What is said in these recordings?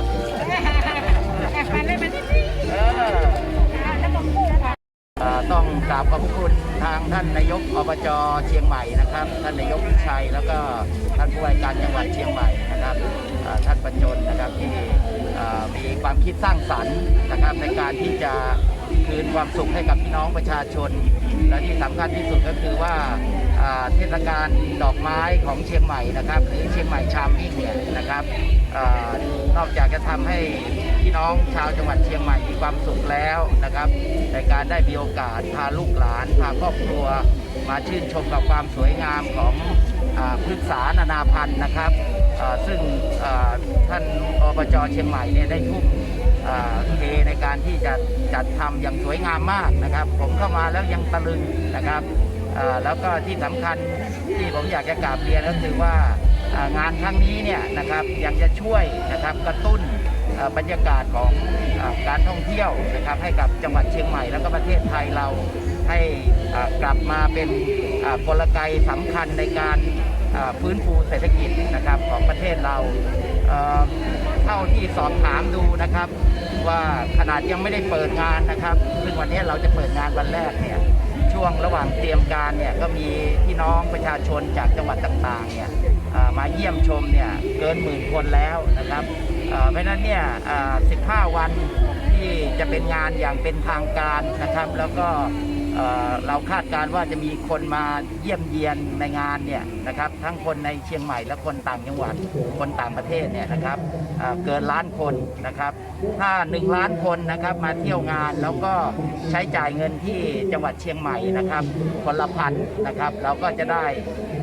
อนเออเอ่อต้องกราบขอบพระคุณทางท่านนายกอบจเชียงใหม่นะครับ ท่านนายกวิชัยแล้วก็ท่านผู้ว่าการจังหวัดเชียงใหม่นะครับเอ่อท่านประจนนะครับที่เอ่อมีความคิดสร้างสรรค์นะครับในการที่จะ คืนความสุขให้กับพี่น้องประชาชน และที่สำคัญที่สุดก็คือว่าเทศกาลดอกไม้ของเชียงใหม่นะครับหรือเชียงใหม่ชามมิ่งเนี่ยนะครับอนอกจากจะทำให้พี่น้องชาวจังหวัดเชียงใหม่มีความสุขแล้วนะครับในการได้มีโอกาสพาลูกหลานพาครอบครัว มาชื่นชมกับความสวยงามของอพฤกษานานาพันธุ์นะครับซึ่งท่านอบจเชียงใหม่เนี่ยได้ทุ่ม เทในการที่จะจัดทำอย่างสวยงามมากนะครับ ผมเข้ามาแล้วยังตะลึงนะครับแล้วก็ที่สำคัญที่ผมอยากจะกราบเรียนก็คือว่างานครั้งนี้เนี่ยนะครับยังจะช่วยนะครับกระตุ้นบรรยากาศของอการท่องเที่ยวนะครับ ให้กับจังหวัดเชียงใหม่แล้วก็ประเทศไทยเราให้กลับมาเป็นกลไกสำคัญในการฟื้นฟูเศรษฐกิจนะครับของประเทศเรา ท่าที่สอบถามดูนะครับ ว่าขนาดยังไม่ได้เปิดงานนะครับ ซึ่งวันนี้เราจะเปิดงานวันแรกเนี่ยช่วงระหว่างเตรียมการเนี่ยก็มีพี่น้องประชาชนจากจังหวัดต่างๆเนี่ยมาเยี่ยมชมเนี่ยเกินหมื่นคนแล้วนะครับเพราะฉะนั้นเนี่ย15 วันที่จะเป็นงานอย่างเป็นทางการนะครับ แล้วก็ เเราคาดการณ์ว่าจะมีคนมาเยี่ยมเยียนในงานเนี่ยนะครับทั้งคนในเชียงใหม่และคนต่างจังหวัดคนต่างประเทศเนี่ยนะครับเเกินล้านคนนะครับถ้า 1 ล้านคนนะครับมาเที่ยวงานแล้วก็ใช้จ่ายเงินที่จังหวัดเชียงใหม่นะครับคนละพันนะครับ เราก็จะได้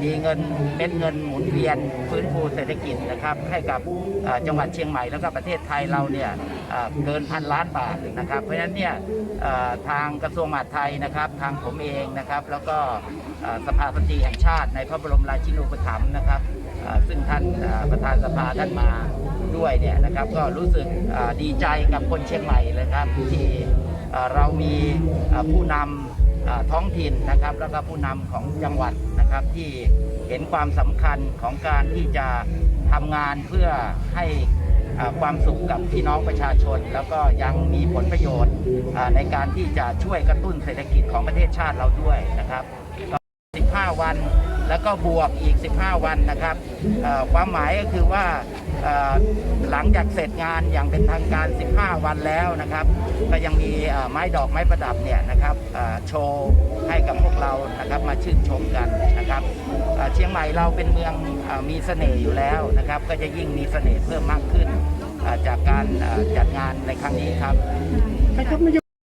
มีเงินเม็ดเงินหมุนเวียนฟื้นฟูเศรษฐกิจนะครับให้กับจังหวัดเชียงใหม่แล้วก็ประเทศไทยเราเนี่ยเกินพันล้านบาทนะครับ เพราะฉะนั้นเนี่ยทางกระทรวงมหาดไทยนะครับทางผมเองนะครับ แล้วก็สภาสตรีแห่งชาติ ในพระบรมราชินูปถัมภ์นะครับซึ่งท่านประธานสภาท่านมาด้วยเนี่ยนะครับ ก็รู้สึกดีใจกับคนเชียงใหม่เลยครับที่เรามีผู้นำท้องถิ่นนะครับ แล้วก็ผู้นำของจังหวัด นะครับที่เห็นความสำคัญของการที่จะทำงานเพื่อให้ความสุขกับพี่น้องประชาชน แล้วก็ยังมีผลประโยชน์ในการที่จะช่วยกระตุ้นเศรษฐกิจของประเทศชาติเราด้วยนะครับ 15 วัน แล้วก็บวกอีก 15 วันนะครับความหมายก็คือว่าหลังจากเสร็จงานอย่างเป็นทางการ 15 วันแล้วนะครับ ก็ยังมีไม้ดอกไม้ประดับเนี่ยนะครับโชว์ให้กับพวกเรานะครับมาชื่นชมกันนะครับเชียงใหม่เราเป็นเมืองอมีเสน่ห์อยู่แล้วนะครับ ก็จะยิ่งมีเสน่ห์เพิ่มมากขึ้นจากการจัดงานในครั้งนี้ครับ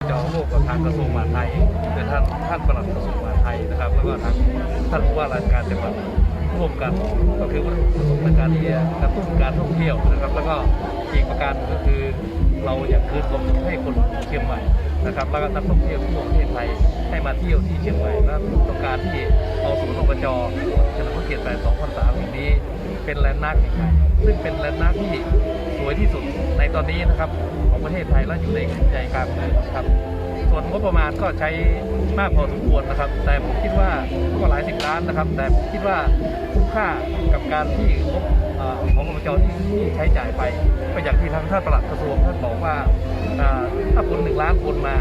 จะร่วมกับทางกระทรวงมหาดไทยท่านท่านปลัดกระทรวงมหาดไทยนะครับแล้วก็ทาง ท่านผู้ว่าราชการจังหวัดร่วมกันก็คือวัตถุประสงค์ในการที่จะกระตุ้นการท่องเที่ยวนะครับ แล้วก็อีกประการก็คือเราอยากคืนความสุขให้คนเชียงใหม่นะครับ แล้วก็นักท่องเที่ยวทั่วประเทศไทยให้มาเที่ยวที่เชียงใหม่และต้องการที่เอาศูนย์อบจเฉลิมพระเกียรติ8 2003แห่งนี้ เป็นแลนด์มาร์คแห่งใหม่ซึ่งเป็นแลนด์มาร์คที่สวยที่สุด ตอนนี้นะครับของประเทศไทยและอยู่ในใจกลางเมืองครับ ส่วนงบประมาณก็ใช้มากพอสมควรนะครับ แต่ผมคิดว่าก็หลายสิบล้านนะครับ แต่ผมคิดว่าคุ้มค่ากับการที่งบของอบจที่ที่ใช้จ่ายไปก็อย่างที่ทางท่านปลัดกระทรวงท่านบอกว่าถ้าคนหนึ่งล้านคนมา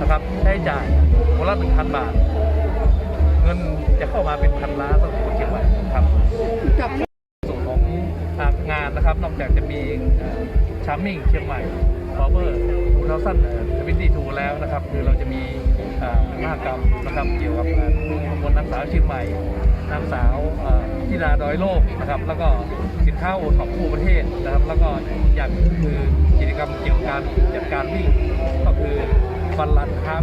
นะครับใช้จ่ายคนละหนึ่งพันบาท เงินจะเข้ามาเป็นพันล้านสำหรับคนเชียงใหม่ครับส่วนของงานนะครับนอกจากจะมี ชาร์มิ่งเชียงใหม่พาวเวอร์ทูเทาสั้นทวินตี้ทูแล้วนะครับคือเราจะมีมหกรรมนะครับเกี่ยวกับอ่าคนนางสาวเชียงใหม่นางสาวที่ดาดอยโลกนะครับ แล้วก็สินค้าโอท็อปทั่วประเทศนะครับ แล้วก็อย่างหนึ่งคือกิจกรรมเกี่ยวกับการจัดการวิ่งก็คือฟันรันครับ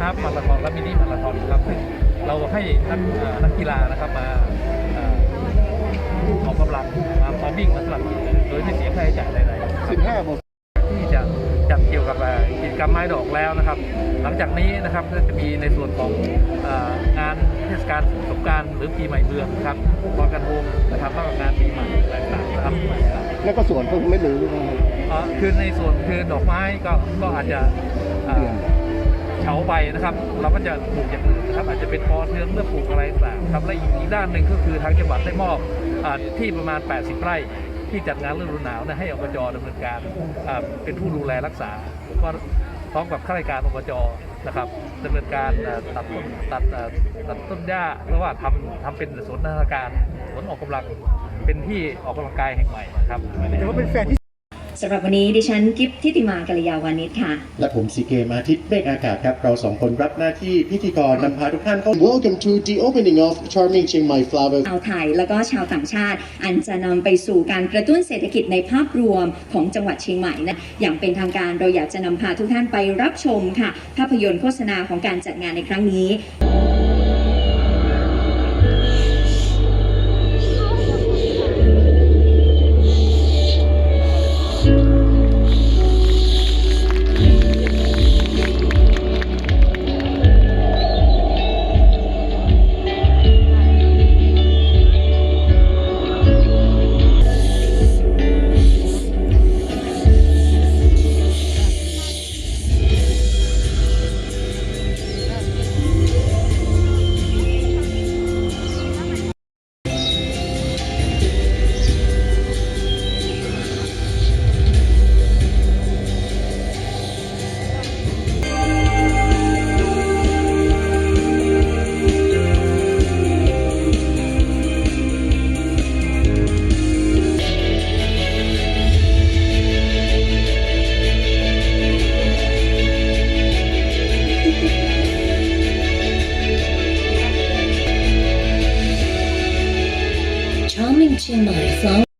ฮาฟมาราธอนและมินิมาราธอนครับซึ่งเราให้นักอ่านักกีฬานะครับมาออกกำลังมาวิ่งมาสลับโดยไม่เสียค่าใช้จ่ายใดๆ สิบห้าที่จะจัดเกี่ยวกับเอ่อกิจกรรมไม้ดอกแล้วนะครับ หลังจากนี้นะครับก็จะมีในส่วนของเอ่องานเทศกาลสงกรารหรือปีใหม่เมืองครับลอยกระทงนะครับแล้วก็งานปีใหม่ต่างๆนะครับแล้วก็สวนก็ไม่รื้อนะครับเอ่อคือในส่วนคือดอกไม้ก็ก็อาจจะเอ่อเฉาไปนะครับ เราก็จะปลูกอย่างอื่นนะครับอาจจะเป็นปอเทืองเมื่อปลูกอะไรต่างๆครับและอีกอีกด้านหนึ่งก็คือทางจังหวัดได้มอบอาที่ประมาณ 80 ไร่ ที่จัดงานฤดูหนาวนะให้อบจดำเนินการเป็นผู้ดูแลรักษาก็พร้อมกับข้าราชการอบจนะครับดำเนินการตัดต้นตัดตัดต้นหญ้าหรือว่าทำทำเป็นสวนนาฬการสวนออกกำลังเป็นที่ออกกำลังกายแห่งใหม่นะครับแต่ว่าเป็นแฟนที่ำหรับวันนี้ดิฉันกิฟทิติมากัลยาวานิชค่ะ และผมซีเกมอาทิตย์เมฆอากาศครับ เราสองคนรับหน้าที่พิธีกรนำพาทุกท่านเข้า Welcome to the opening of Charming Chiang Mai Flower ชาวไทยแล้วก็ชาวต่างชาติ อันจะนำไปสู่การกระตุ้นเศรษฐกิจในภาพรวมของจังหวัดเชียงใหม่นะอย่างเป็นทางการเราอยากจะนำพาทุกท่านไปรับชมค่ะ ภาพยนตร์โฆษณาของการจัดงานในครั้งนี้ Charming Chiang Mai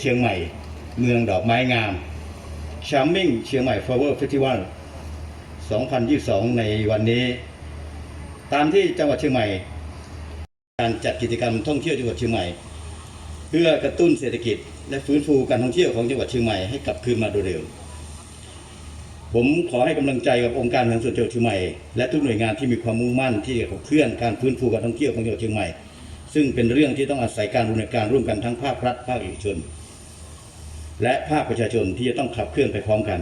เชียงใหม่ เมืองดอกไม้งาม Charming เชียงใหม่ Flower Festival 2022 ในวันนี้ ตามที่จังหวัดเชียงใหม่ การจัดกิจกรรมท่องเที่ยวจังหวัดเชียงใหม่ เพื่อกระตุ้นเศรษฐกิจ และฟื้นฟูการท่องเที่ยวของจังหวัดเชียงใหม่ให้กลับคืนมาโดยเร็ว ผมขอให้กำลังใจกับองค์การบริหารส่วนจังหวัดเชียงใหม่และทุกหน่วยงานที่มีความมุ่งมั่นที่จะขับเคลื่อนการฟื้นฟูการท่องเที่ยวของจังหวัดเชียงใหม่ซึ่งเป็นเรื่องที่ต้องอาศัยการบูรณาการร่วมกันทั้งภาครัฐภาคเอกชน และภาคประชาชนที่จะต้องขับเคลื่อนไปพร้อมกัน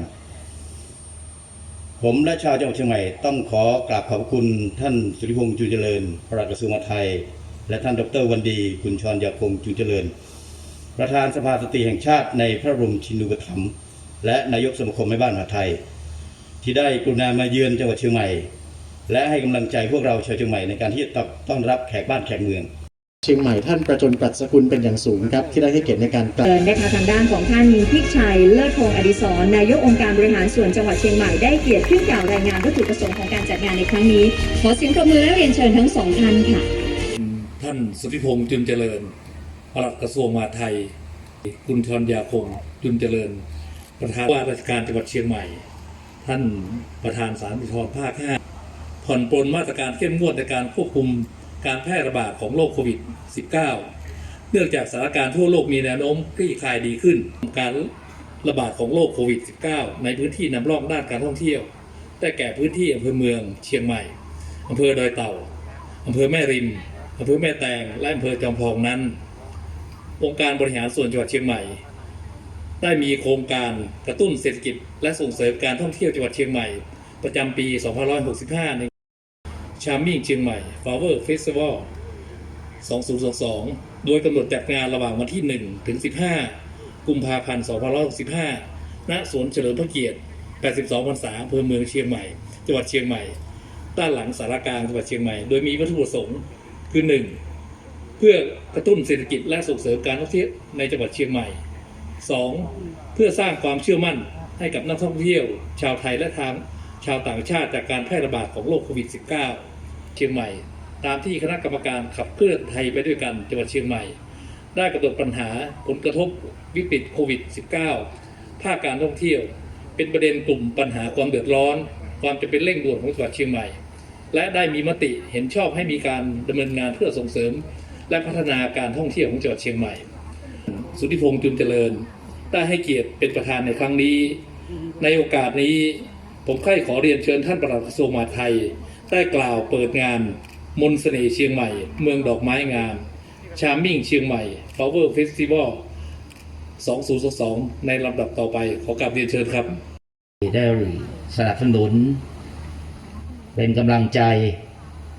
ผมและชาวจังหวัดเชียงใหม่ต้องขอกราบขอบคุณท่านสุริพงษ์จุนเจริญปลัดกระทรวงมหาดไทย และท่านดรวันดี คุณชรยาคงจุนเจริญ ประธานสภาสตรีแห่งชาติในพระบรมชินูปถัมภ์และนายกสมาคมแม่บ้านมหาดไทย ที่ได้กรุณามาเยือนจังหวัดเชียงใหม่ และให้กำลังใจพวกเราชาวเชียงใหม่ในการที่จะต้อนรับแขกบ้านแขกเมือง ชียงใหม่ท่านประจนปรัชกุลเป็นอย่างสูงครับ ที่ได้ให้เกียรติในการกล่าวเดินนะคะทางด้านของท่านพิกชัยเลิศพงศ์อดิศรนายกองค์การบริหารส่วนจังหวัดเชียงใหม่ได้เกียรติขึ้นกล่าวรายงานวัตถุประสงค์ของการจัดงานในครั้งนี้ ขอเสียงปรบมือและเรียนเชิญทั้งสองท่านค่ะ ท่านสุทธิพงษ์จุนเจริญปลัดกระทรวงมหาดไทย คุณชรยาคงจุนเจริญ ประธานว่าราชการจังหวัดเชียงใหม่ ท่านประธานสารอุทธรภาค5ผ่อนปลนมาตรการเข้มงวดในการควบคุม การแพร่ระบาดของโรคโควิด -19 เนื่องจากสถานการณ์ทั่วโลกมีแนวโน้มคลี่คลายดีขึ้น การระบาดของโรคโควิด -19 ในพื้นที่นำร่องด้านการท่องเที่ยวได้แก่พื้นที่อำเภอเมืองเชียงใหม่อำเภอดอยเต่าอำเภอแม่ริมอำเภอแม่แตงและอำเภอจอมทองนั้น องค์การบริหารส่วนจังหวัดเชียงใหม่ ได้มีโครงการกระตุ้นเศรษฐกิจ และส่งเสริมการท่องเที่ยวจังหวัดเชียงใหม่ ประจำปี 2565 ใน Charming เชียงใหม่ Flower Festival 2022 โดยกำหนดจัดงานระหว่างวันที่ 1 ถึง 15 กุมภาพันธ์ 2565 ณ สวนเฉลิมพระเกียรติ 82พรรษาอำเภอเมืองเชียงใหม่ จังหวัดเชียงใหม่ ด้านหลังสารกลางจังหวัดเชียงใหม่ โดยมีวัตถุประสงค์คือ 1. เพื่อกระตุ้นเศรษฐกิจและส่งเสริมการท่องเที่ยวในจังหวัดเชียงใหม่ 2. เพื่อสร้างความเชื่อมั่นให้กับนักท่องเที่ยว ชาวไทยและทางชาวต่างชาติจากการแพร่ระบาดของโรคโควิด -19 เชียงใหม่ ตามที่คณะกรรมการขับเคลื่อนไทยไปด้วยกันจังหวัดเชียงใหม่ ได้กำหนดปัญหาผลกระทบวิกฤตโควิด -19 ภาคการท่องเที่ยว เป็นประเด็นกลุ่มปัญหาความเดือดร้อน ความจำเป็นเร่งด่วนของจังหวัดเชียงใหม่ และได้มีมติเห็นชอบให้มีการดำเนินงานเพื่อส่งเสริม และพัฒนาการท่องเที่ยวของจังหวัดเชียงใหม่ สุทธิพงษ์จุนเจริญ ได้ให้เกียรติเป็นประธานในครั้งนี้ ในโอกาสนี้ผมใคร่ขอเรียนเชิญท่านประหลัดกระทรวงมหาดไทย ได้กล่าวเปิดงาน มนต์เสน่ห์เชียงใหม่ เมืองดอกไม้งาม ชามิ่งเชียงใหม่ Flower Festival 2022 ในลำดับต่อไปขอกราบเรียนเชิญครับ ได้สนับสนุน เป็นกำลังใจ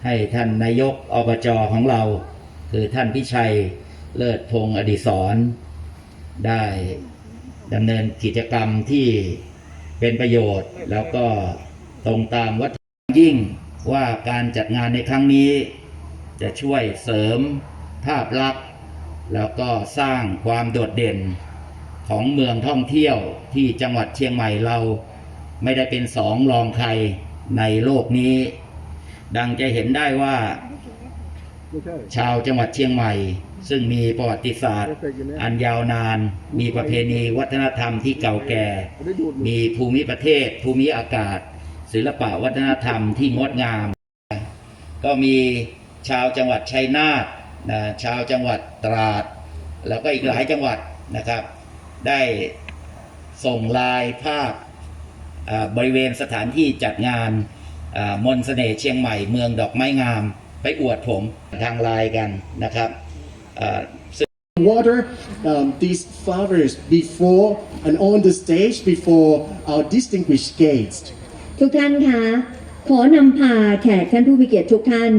ให้ท่านนายกอบจของเรา คือท่านพิชัยเลิศพงศ์อดิศรได้ดำเนินกิจกรรมที่เป็นประโยชน์ แล้วก็ตรงตามวัตถุยิ่ง ว่าการจัดงานในครั้งนี้ จะช่วยเสริมภาพลักษณ์ แล้วก็สร้างความโดดเด่นของเมืองท่องเที่ยวที่จังหวัดเชียงใหม่เราไม่ได้เป็นสองรองใครในโลกนี้ ดังจะเห็นได้ว่า ชาวจังหวัดเชียงใหม่ ซึ่งมีประวัติศาสตร์ อันยาวนาน มีประเพณีวัฒนธรรมที่เก่าแก่ มีภูมิประเทศ ภูมิอากาศ ศิลปะวัฒนธรรมที่งดงาม ก็มีชาวจังหวัดชัยนาทนะชาวจังหวัดตราด แล้วก็อีกหลายจังหวัดนะครับ ได้ส่งลายภาพบริเวณสถานที่จัดงานมนต์เสน่ห์เชียงใหม่เมืองดอกไม้งาม ไปอวดผมทางไลน์กันนะครับ water um, these flowers before and on the stage before our distinguished guests. ทุกท่านคะขอนำพาแขกท่านผู้มีเกียรติทุกท่าน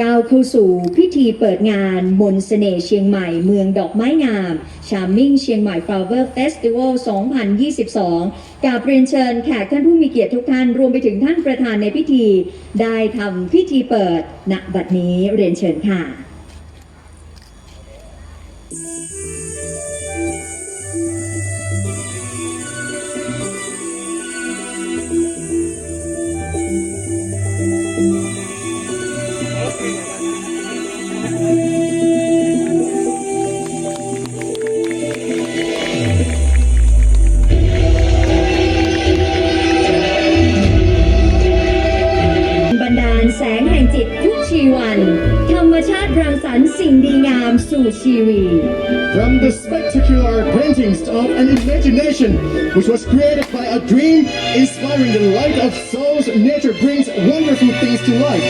ก้าวเข้าสู่พิธีเปิดงานมนต์เสน่ห์เชียงใหม่เมืองดอกไม้งาม Charming เชียงใหม่ Flower Festival 2022กับเรียนเชิญแขกท่านผู้มีเกียรติทุกท่าน รวมไปถึงท่านประธานในพิธี ได้ทำพิธีเปิดณบัดนี้เรียนเชิญค่ะ From the spectacular paintings of an imagination which was created by a dream, inspiring the light of souls, nature brings wonderful things to life.